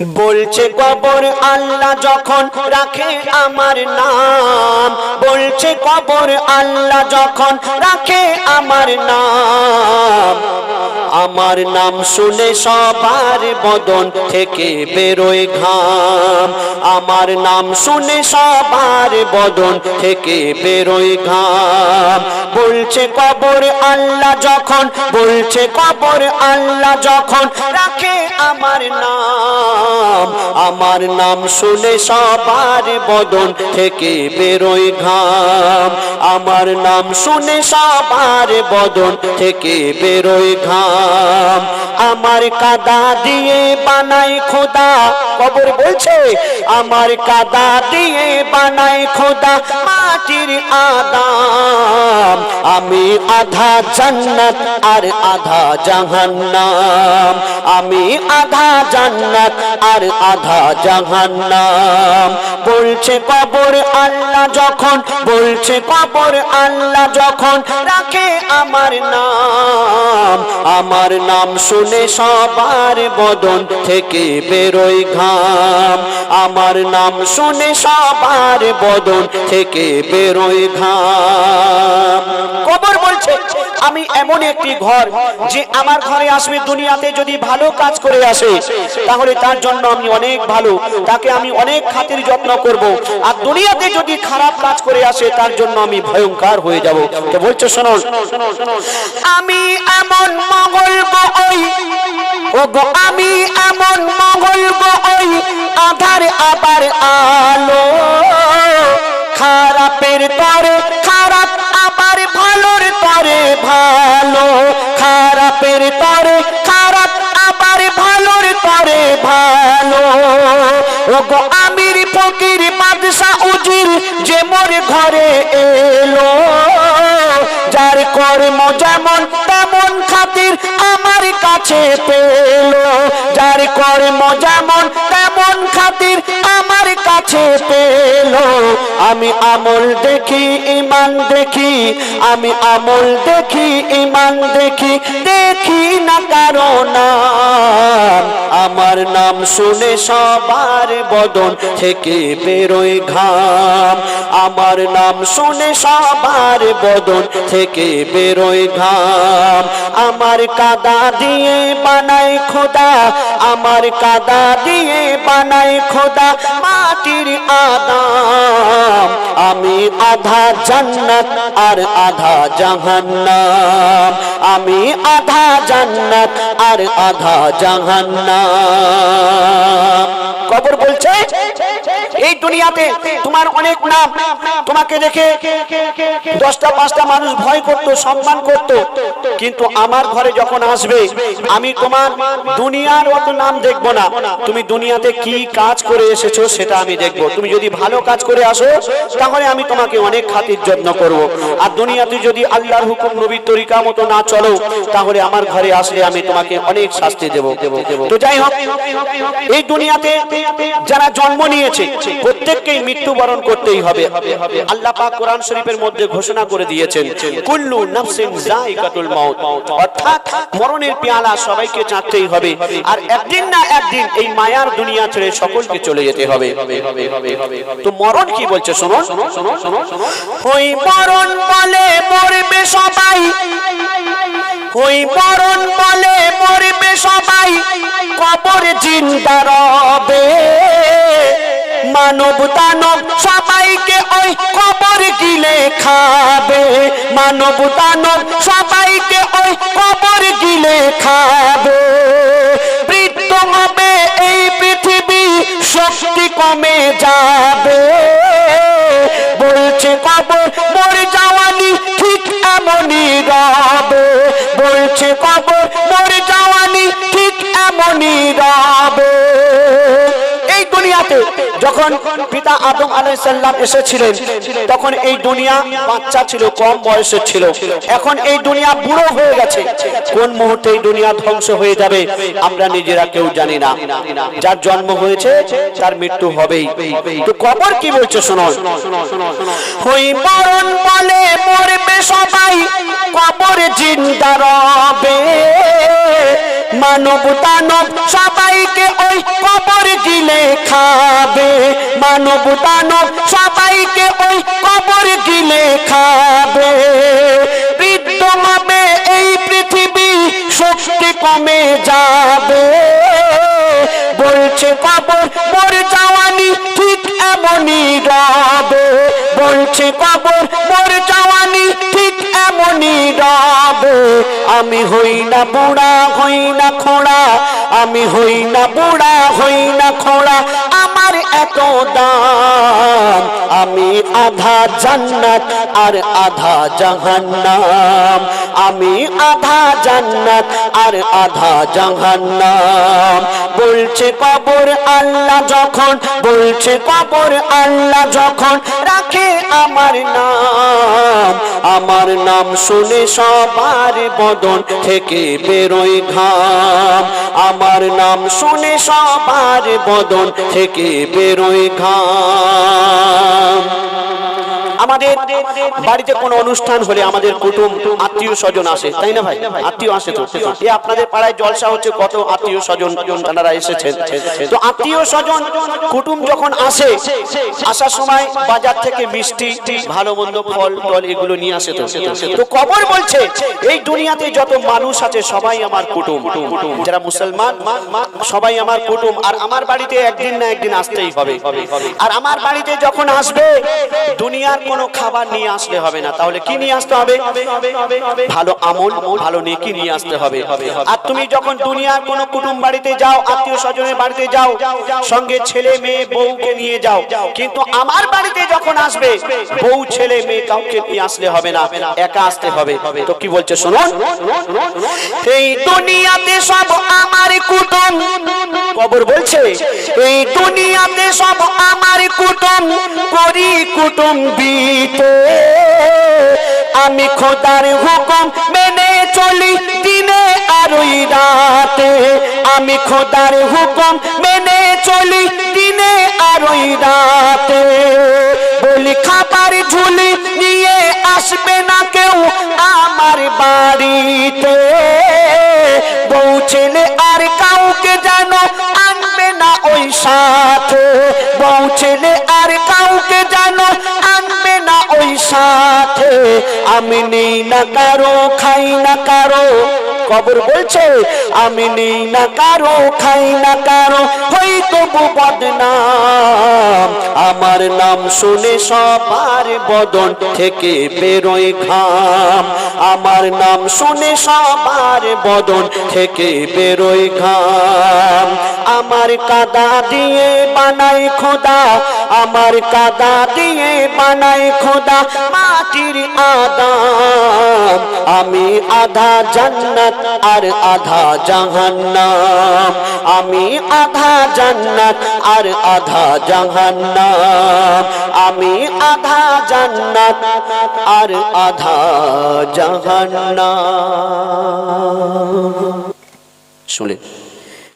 বলছে কবর আল্লাহ যখন রাখে আমার নাম। বলছে কবর আল্লাহ যখন রাখে আমার নাম। আমার নাম শুনে সবার বদন থেকে বেরোয় ঘাম। আমার নাম শুনে সবার বদন থেকে বেরোয় ঘাম। বলছে কবর আল্লাহ যখন, বলছে কবর আল্লাহ যখন রাখে আমার নাম। আমার নাম শুনে সবার বদন থেকে বেরোয় ঘাম। আমার নাম শুনে সবার বদন থেকে বেরোয় ঘাম। আমার কাদা দিয়ে বানাই খোদা। কবর বলছে, আমার কাদা দিয়ে বানাই খোদা মাটির আদাম। আমি আধা জান্নাত আর আধা জাহান্নাম। আমি আধা জান্নাত আর আধা জাহান্নাম। বলছে কবর আল্লাহ যখন, বলছে কবর আল্লাহ যখন, রাখে আমার নাম। আমার নাম শুনে সবার বদন থেকে বেরোয় ঘাম। আমার নাম শুনে সবার বদন থেকে বেরোয় ঘাম। কবর বলছে আমি এমন একটি ঘর যে আমার ঘরে আসবে দুনিয়াতে যদি ভালো কাজ করে আসে, তাহলে তার জন্য আমি অনেক ভালো, তাকে আমি অনেক খাতির যত্ন করব। আর দুনিয়াতে যদি খারাপ কাজ করে আসে, তার জন্য আমি ভয়ঙ্কর হয়ে যাব। তো বলছো শোনো। আমি এমন মঙ্গল ওই আমি এমন মঙ্গল ওই, আধার আবার আলো, খারাপের তরে ভালোর ভালো, খারাপের তরে, খারাপ আবার ভালোর তরে ভালো। ও গো আমির ফকির বাদশা উজির যে মোর ঘরে এলো, যার কর্ম যেমন তেমন খাতির আমার কাছে পেল, যার কর্ম যেমন খাতির আমার কাছে পেল। আমি আমল দেখি ইমান দেখি, আমি আমল দেখি ইমান দেখি। দেখি না কারণ আমার নাম শুনে সবার বদন থেকে বেরোয় ঘাম। আমার নাম শুনে সবার বদন থেকে বেরোয় ঘাম। আমার কাদা দিয়ে বানাই খোদা, আমার কাদা দিয়ে বানাই খোদা মাটির আদাম। আমি আধা জান্নাত আর আধা জাহান্নাম। আমি আধা জান্নাত আর আধা জাহান্নাম। এই দুনিয়াতে তোমার অনেক নাম। তোমাকে দেখে দশটা, পাঁচটা মানুষ ভয় করত, সম্মান করত। কিন্তু আমার ঘরে যখন আসবে, আমি তোমার দুনিয়ার অত নাম দেখব না। তুমি দুনিয়াতে কি কাজ করে এসেছ সেটা আমি দেখব। তুমি যদি ভালো কাজ করে আসো, তাহলে আমি তোমাকে অনেক খাতির যত্ন করব। আর দুনিয়াতে যদি আল্লাহর হুকুম নবীর তরিকা মতো না চলো, তাহলে আমার ঘরে আসলে আমি তোমাকে অনেক শাস্তি দেব। তো যাই হোক, এই দুনিয়াতে যারা জন্ম নিয়েছে প্রত্যেককেই মৃত্যুবরণ করতেই হবে। আল্লাহ পাক কোরআন শরীফের মধ্যে ঘোষণা করে দিয়েছেন, কুল্লু নাফসিন যায়কাতুল মাউত। অর্থাৎ মরণের পেয়ালা সবাইকে চাটতেই হবে। আর একদিন না একদিন এই মায়ার দুনিয়া ছেড়ে সকলকে চলে যেতে হবে। তো মরণ কি বলছে শোনো ওই মরণ বলে মরবে সবাই। ওই মরণ বলে মরবে সবাই। কবর জিন্দা রবে। মানব দানব সবাইকে ওই কবর গিলে খাবে। মানব দানব সবাইকে ওই কবর গিলে খাবে। দুনিয়াতে যখন পিতা আদম আলাইসাল্লাম এসেছিলেন, তখন এই দুনিয়া বাচ্চা ছিল, কম বয়সের ছিল। এখন এই দুনিয়া বুড়ো হয়ে গেছে। কোন মুহূর্তে এই দুনিয়া ধ্বংস হয়ে যাবে, আমরা নিজেরা কেউ জানি না। যার জন্ম হয়েছে, তার মৃত্যু হবেই। তো কবর কি বলছে, শোনো। ওই মরণ বলে মরবে সবাই, কবর জিন্দা রবে। মানব দানব সবাইকে ওই কবর গিলে খাবে। মানব দানব সবাইকে ওই কবর গিলে খাবে। বৃদ্ধ হবে এই পৃথিবী শক্তি কমে যাবে। বলছে কবর, মোর জওয়ানি ঠিক এমনই রবে। বলছে কবর আমি হই না বুড়া, হই না খোড়া। আমি হই না বুড়া, হই না খোড়া। আমার এত দাম, আমি আধা জান্নাত আর আধা জাহান্নাম। আমি আধা জান্নাত আর আধা জাহান্নাম। বলছে কবর আল্লাহ যখন, বলছে কবর আল্লাহ যখন, রাখে আমার নাম। আমার নাম শুনে সবার বদন থেকে বেরোয় ঘাম। আমার নাম শুনে সবার বদন থেকে বেরোয় ঘাম। আমাদের বাড়িতে কোনো অনুষ্ঠান হলে আমাদের কুটুম আত্মীয় স্বজন আসে, তাই না ভাই? আত্মীয় আসে তো আপনাদের পাড়ায় জলসা হচ্ছে, কত আত্মীয় স্বজন তারা এসেছেন। তো আত্মীয় স্বজন, কুটুম যখন আসে, আসার সময় বাজার থেকে মিষ্টি, ভালো মন্দ ফল, টল এগুলো নিয়ে আসে তো। তো কবর বলছে, এই দুনিয়াতে যত মানুষ আছে সবাই আমার কুটুম। যারা মুসলমান, সবাই আমার কুটুম। আর আমার বাড়িতে একদিন না একদিন আসতেই হবে। আর আমার বাড়িতে যখন আসবে, দুনিয়ার কোনো খাবার নিয়ে আসলে হবে না। তাহলে কি নিয়ে আসতে হবে? ভালো আমল, ভালো নেকি নিয়ে আসতে হবে। আর তুমি যখন দুনিয়ার কোনো কুটুম বাড়িতে যাও, আত্মীয় স্বজনের বাড়িতে যাও, সঙ্গে ছেলে মেয়ে বউকে নিয়ে যাও, কিন্তু আমার বাড়িতে যখন আসবে, বউ ছেলে মেয়ে কাউকে নিয়ে আসলে হবে না, একা আসতে হবে। তো কি বলছে শুনুন? এই দুনিয়াতে সব আমার কুটুম। কবর বলছে, এই দুনিয়াতে সব আমার কুটুম, করি কুটুম বিতে আমি খোদার হুকুম মেনে চলি দিনে আর ওই রাতে। আমি খোদার হুকুম মেনে চলি দিনে আর ওই রাতে। বলি খাবার ঝুলি নিয়ে আসবে না কেউ আমার বাড়িতে। বউ ছেলে আর কাউকে জানো আনবে না ওই সাথে। বউ ছেলে আমি নেই না কারও, খাই না কারও। কবর বলছে, আমি নেই না কারও, খাই না কারও। হই তবু বদনাম, আমার নাম শুনে সবার বদন থেকে বেরোয় ঘাম। আমার নাম শুনে সবার বদন থেকে বেরোয় ঘাম। আমার কাদা দিয়ে বানাই খোদা আমার কাদা দিয়ে বানাই খোদা, মাটির আদাম আমি আধা জান্নাত আর আধা জাহান্নাম। আমি আধা জান্নাত আর আধা জাহান্নাম। আমি আধা জান্নাত আর আধা জাহান্নাম। শুনে